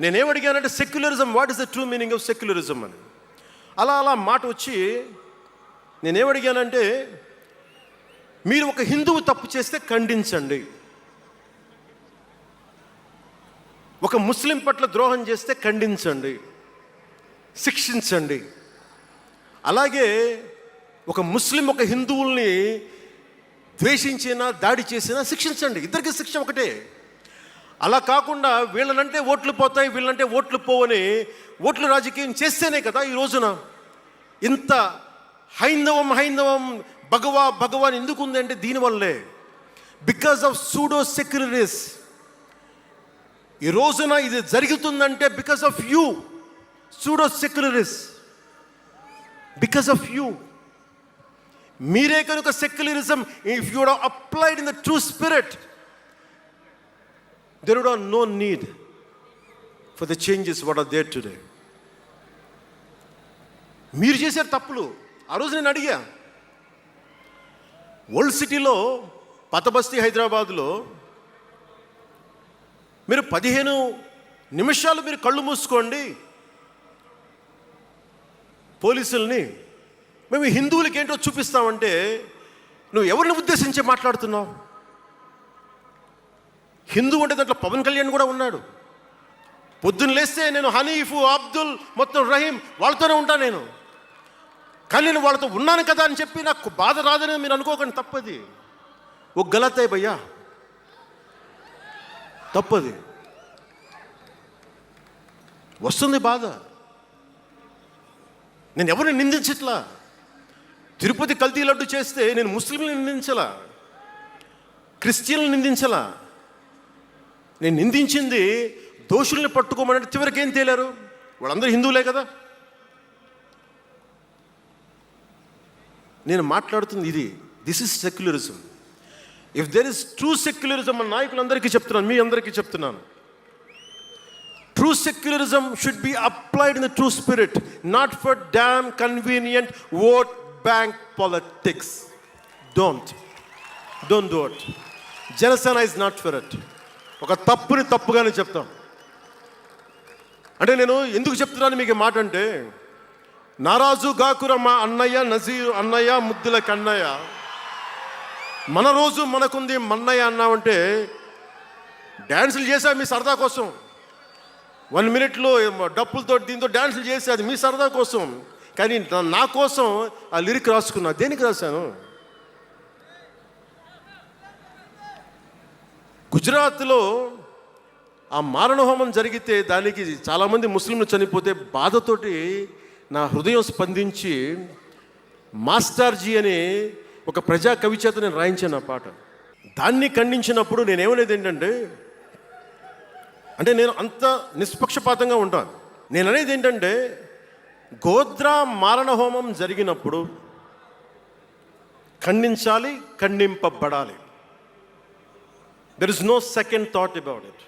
నేనేం అడిగానంటే secularism what is the true meaning of secularism అని. అలా అలా మాట వచ్చి నేనేం అడిగానంటే మీరు ఒక హిందువు తప్పు చేస్తే ఖండించండి. ఒక ముస్లిం పట్ల ద్రోహం చేస్తే ఖండించండి. శిక్షించండి. అలాగే ఒక ముస్లిం ఒక హిందువుల్ని ద్వేషించినా దాడి చేసినా శిక్షించండి. ఇద్దరికి శిక్ష ఒకటే. అలా కాకుండా వీళ్ళనంటే ఓట్లు పోతాయి వీళ్ళనంటే ఓట్లు పోవని ఓట్లు రాజకీయం చేస్తేనే కదా ఈ రోజున. ఇంత హైందవం హైందవం భగవా భగవాన్ ఎందుకు ఉంది అంటే దీనివల్లే. బికాస్ ఆఫ్ సూడో సెక్యులరిస్ ఈ రోజున ఇది జరుగుతుందంటే because of you pseudo secularists because of you మీరే కనుక secularism if you applied in the true spirit there are no need for the changes what are there today మీరు చేశారు తప్పులు ఆ రోజు నేను అడిగా ఓల్డ్ సిటీలో పతబస్తీ హైదరాబాద్లో మీరు పదిహేను నిమిషాలు మీరు కళ్ళు మూసుకోండి పోలీసుల్ని మేము హిందువులకి ఏంటో చూపిస్తామంటే నువ్వు ఎవరిని ఉద్దేశించి మాట్లాడుతున్నావు? హిందూ అంటే దాంట్లో పవన్ కళ్యాణ్ కూడా ఉన్నాడు. పొద్దున్న లేస్తే నేను హనీఫు అబ్దుల్ మొత్తం రహీం వాళ్ళతోనే ఉంటాను నేను. కానీ నేను వాళ్ళతో ఉన్నాను కదా అని చెప్పి నాకు బాధ రాదని మీరు అనుకోకండి తప్పది. ఒక గలతే భయ్యా? తప్పది. వస్తుంది బాధ. నేను ఎవరిని నిందించట్లా? తిరుపతి కల్తీ లడ్డు చేస్తే నేను ముస్లింలను నిందించలా? క్రిస్టియన్లు నిందించలా? నేను నిందించింది దోషుల్ని పట్టుకోమని చివరికి ఏం తేలారు? వాళ్ళందరూ హిందువులే కదా? నేను మాట్లాడుతుంది ఇది this is secularism if there is true secularism అని నాయకులందరికీ చెప్తున్నాను మీ అందరికీ చెప్తున్నాను. True secularism should be applied in the true spirit not for damn convenient vote bank politics don't don't డోట్ Janasena is not for it ఒక తప్పుని తప్పుగానే చెప్తాం. అంటే నేను ఎందుకు చెప్తున్నాను మీకు మాట అంటే నారాజు గాకురమ్మ అన్నయ్య నజీరు అన్నయ్య ముద్దుల కన్నయ్య మన రోజు మనకుంది మన్నయ్య అన్నామంటే డ్యాన్సులు చేసా మీ సరదా కోసం. వన్ మినిట్లో డప్పులతో దీంతో డ్యాన్సులు చేసి అది మీ సరదా కోసం. కానీ నా- నా కోసం ఆ లిరిక్ రాసుకున్నా. దేనికి రాశాను? గుజరాత్లో ఆ మారణహోమం జరిగితే దానికి చాలామంది ముస్లింలు చనిపోతే బాధతోటి నా హృదయం స్పందించి మాస్టార్జీ అని ఒక ప్రజా కవి చేత నేను రాయించాను ఆ పాట. దాన్ని ఖండించినప్పుడు నేనేమనేది ఏంటంటే అంటే నేను అంత నిష్పక్షపాతంగా ఉంటాను. నేను అనేది ఏంటంటే గోద్రా మారణ హోమం జరిగినప్పుడు ఖండించాలి ఖండింపబడాలి. There is no second thought about it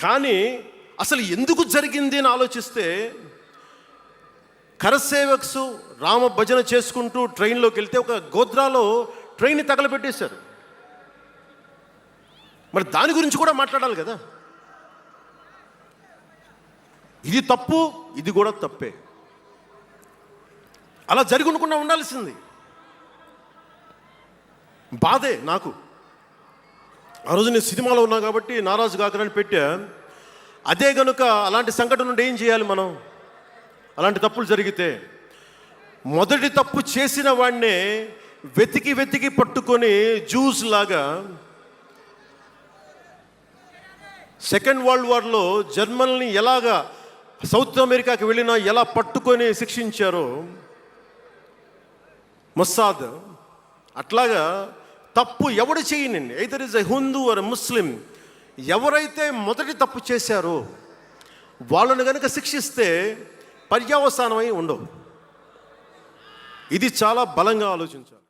కానీ అసలు ఎందుకు జరిగింది అని ఆలోచిస్తే కరసేవక్స్ రామ భజన చేసుకుంటూ ట్రైన్లోకి వెళ్తే ఒక గోద్రాలో ట్రైన్ తగలబెట్టేశారు. మరి దాని గురించి కూడా మాట్లాడాలి కదా. ఇది తప్పు ఇది కూడా తప్పే. అలా జరిగి ఉండకుండా ఉండాల్సింది. బాధే నాకు. ఆ రోజు నేను సినిమాలో ఉన్నా కాబట్టి నారాజు కాకరని పెట్టా. అదే గనుక అలాంటి సంఘటన నుండి ఏం చేయాలి మనం? అలాంటి తప్పులు జరిగితే. మొదటి తప్పు చేసిన వాడినే వెతికి వెతికి పట్టుకొని జ్యూస్ లాగా సెకండ్ వరల్డ్ వార్లో జర్మన్ని ఎలాగా సౌత్ అమెరికాకి వెళ్ళినా ఎలా పట్టుకొని శిక్షించారో మొస్సాద్. అట్లాగా తప్పు ఎవడు చేయనండి either is a Hindu or Muslim ఎవరైతే మొదటి తప్పు చేశారో వాళ్ళను కనుక శిక్షిస్తే పర్యవసానమై ఉండవు. ఇది చాలా బలంగా ఆలోచించాలి.